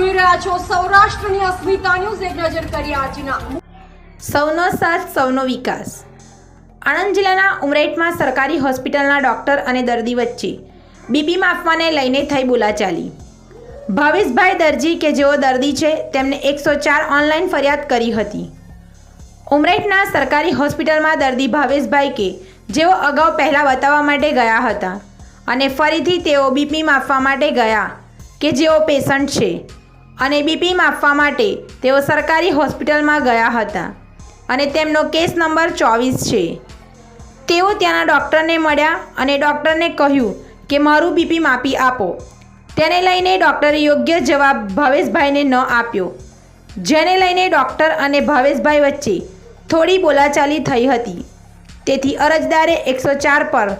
સૌરાષ્ટ્રની અસ્મિતા ન્યૂઝ, એક નજર કરી આજના. સૌનો સાથ, સૌનો વિકાસ. આણંદ જિલ્લાના ઉમરેઠમાં સરકારી હોસ્પિટલના ડૉક્ટર અને દર્દી વચ્ચે બીપી માપવાને લઈને થઈ બોલાચાલી. ભાવેશભાઈ દરજી, કે જેઓ દર્દી છે, તેમને એકસો ચાર ઓનલાઈન ફરિયાદ કરી હતી. ઉમરેઠના સરકારી હોસ્પિટલમાં દર્દી ભાવેશભાઈ કે જેઓ અગાઉ પહેલાં બતાવવા માટે ગયા હતા અને ફરીથી તેઓ બીપી માપવા માટે ગયા, કે જેઓ પેશન્ટ છે. અને બીપી માપવા માટે તેઓ સરકારી હોસ્પિટલમાં ગયા હતા અને તેમનો કેસ નંબર ચોવીસ છે. તેઓ ત્યાંના ડૉક્ટરને મળ્યા અને ડૉક્ટરને કહ્યું કે, મારું બીપી માપી આપો. તેને લઈને ડૉક્ટરે યોગ્ય જવાબ ભાવેશભાઈને ન આપ્યો. જેને લઈને ડૉક્ટર અને ભાવેશભાઈ વચ્ચે થોડી બોલાચાલી થઈ હતી. તેથી અરજદારે એકસો ચાર પર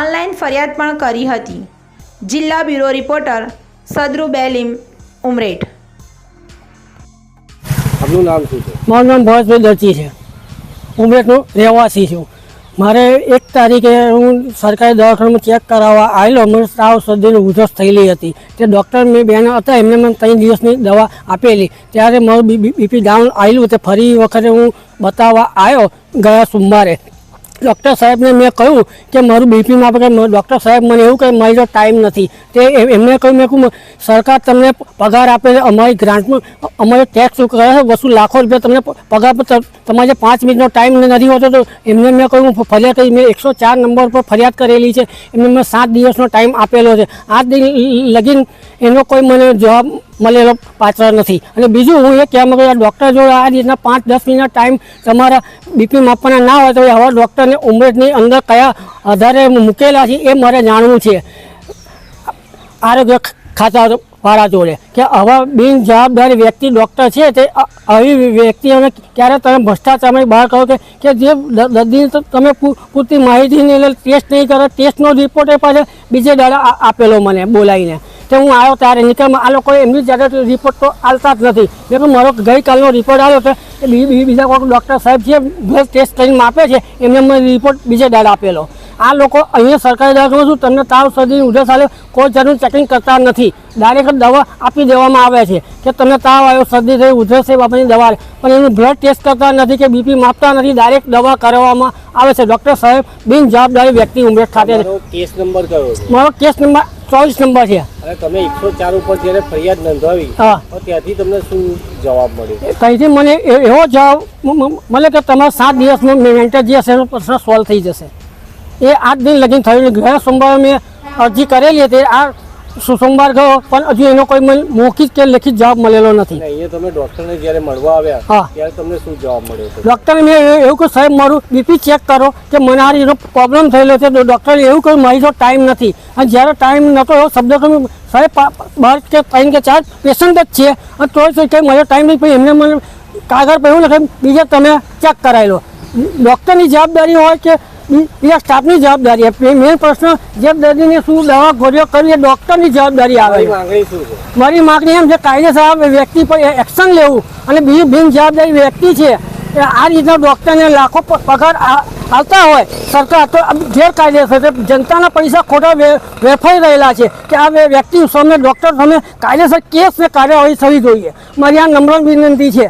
ઓનલાઈન ફરિયાદ પણ કરી હતી. જિલ્લા બ્યુરો રિપોર્ટર સદરુ બેલીમ ઉમરેઠ આપનું નામ શું છે? મારું નામ ભરતભાઈ દરજી છે. ઉમરેઠનો રહેવાસી છું. મારે એક તારીખે હું સરકારી દવાખાનામાં ચેક કરાવવા આવેલો. મને સાવ સર્દીની ઉધરસ થયેલી હતી. તે ડૉક્ટર મેં બેન હતા, એમને મને ત્રણ દિવસની દવા આપેલી. ત્યારે મારું બીપી ડાઉન આવેલું. તે ફરી વખતે હું બતાવવા આવ્યો ગયા સોમવારે. ડૉક્ટર સાહેબને મેં કહ્યું કે મારું બીપી માપે ડૉક્ટર સાહેબ મને એવું કહે, મારી ટાઈમ નથી. તે એમ- એમને કહ્યું, મેં કહું સરકાર તમને પગાર આપે છે, અમારી ગ્રાન્ટમાં અમારે ટેક્સ કરે છે? વસુ લાખો રૂપિયા તમને પગાર પર તમારે પાંચ મિનિટનો ટાઈમ નથી હોતો તો એમને મેં કહ્યું ફરિયાદ કરી, મેં એકસો ચાર નંબર પર ફરિયાદ કરેલી છે, એમને મેં સાત દિવસનો ટાઈમ આપેલો છે. આ દિન લગીન એનો કોઈ મને જવાબ મળેલો પાત્ર નથી. અને બીજું હું એ કહેવા માગું છું, ડૉક્ટર જો આ રીતના પાંચ દસ મિનિટ ટાઈમ તમારા બીપી માપવાના ના હોય તો હવે ડૉક્ટરને ઉમરેઠની અંદર કયા આધારે મૂકેલા છે એ મારે જાણવું છે. આરોગ્ય ખાતા વાળા જોડે કે આવા બિન જવાબદારી વ્યક્તિ ડૉક્ટર છે તે આવી આવી વ્યક્તિઓને ક્યારે તમે ભ્રષ્ટાચારમાં બહાર કહો કે કે જે દર્દીને તમે પૂરતી માહિતી લે ટેસ્ટ નહીં કરો ટેસ્ટનો રિપોર્ટ એ પાછળ બીજે દાડા આપેલો મને બોલાવીને. તે હું આવ્યો ત્યારે નીકળ આ લોકો એમની જ્યારે રિપોર્ટ તો આલતા જ નથી. મેં પણ મારો ગઈકાલનો રિપોર્ટ આવ્યો હતો એ બીજા કોઈ ડૉક્ટર સાહેબ છે બ્લડ ટેસ્ટ કરીને માપે છે એમને મને રિપોર્ટ બીજે દાડા આપેલો. આ લોકો અહીંયા સરકારી દવાખાનું શું? તમને તાવ શરદી ઉધરસ આવે કોઈ જરૂર ચેકિંગ કરતા નથી. ડાયરેક્ટ દવા આપી દેવામાં આવે છે કે તમને તાવ આવ્યો શરદી થઈ ઉધરસ થઈ બાપાની દવા પણ એનું બ્લડ ટેસ્ટ કરતા નથી કે બીપી માપતા નથી. ડાયરેક્ટ દવા કરવામાં આવે છે. ડૉક્ટર સાહેબ બિન જવાબદારી વ્યક્તિ ઉમરેઠ ખાતે કેસ નંબર કયો મારો કેસ નંબર ચોવીસ નંબર છે. અને તમે એકસો ચાર ઉપર જ્યારે ફરિયાદ નોંધાવી હા. તો ત્યાંથી તમને શું જવાબ મળ્યો? ત્યાંથી મને એવો જવાબ મ- મ- મળે કે તમારા સાત દિવસમાં મેન્ટર જે હશે એનો પ્રશ્ન સોલ્વ થઈ જશે. એ આઠ દિન લગીન થયું. ગયા સોમવારે મેં અરજી કરેલી હતી. આ સો- સોમવાર ગયો પણ હજુ એનો કોઈ મને મૌખિક કે લેખિત જવાબ મળેલો નથી. અહીંયા તમે ડોક્ટરને જ્યારે મળવા આવ્યા હા. ત્યારે તમને શું જવાબ મળ્યો હતો? મેં એવું કહ્યું સાહેબ મારું બીપી ચેક કરો કે મને આ એનો પ્રોબ્લેમ થયેલો છે. તો ડૉક્ટરે એવું કહ્યું મારી જો ટાઈમ નથી. અને જ્યારે ટાઈમ નહોતો એવો શબ્દ કહ્યું સાહેબ બાર કે ત્રણ કે ચાર પેશન્ટ જ છે. અને તોય તો કંઈ મારો ટાઈમ નહીં પછી એમને મને કાગળ પર એવું લખે બીજા તમે ચેક કરાવી લો. ડૉક્ટરની જવાબદારી હોય કે બીજા સ્ટાફની જવાબદારી મેઇન પ્રશ્ન જે દર્દીને શું દવા ગોળીઓ કરવી, એ ડૉક્ટરની જવાબદારી આવે મારી માગણી એમ છે, કાયદેસર વ્યક્તિ પર એક્શન લેવું અને બીજી બિન જવાબદારી વ્યક્તિ છે, એ આ રીતના ડૉક્ટરને લાખો પગાર આવતા હોય. સરકાર તો ગેરકાયદેસર છે. જનતાના પૈસા ખોટા વેફાઈ રહેલા છે કે આ વ્યક્તિ સામે ડૉક્ટર સામે કાયદેસર કેસ ને કાર્યવાહી થવી જોઈએ. મારી આ નમ્ર વિનંતી છે.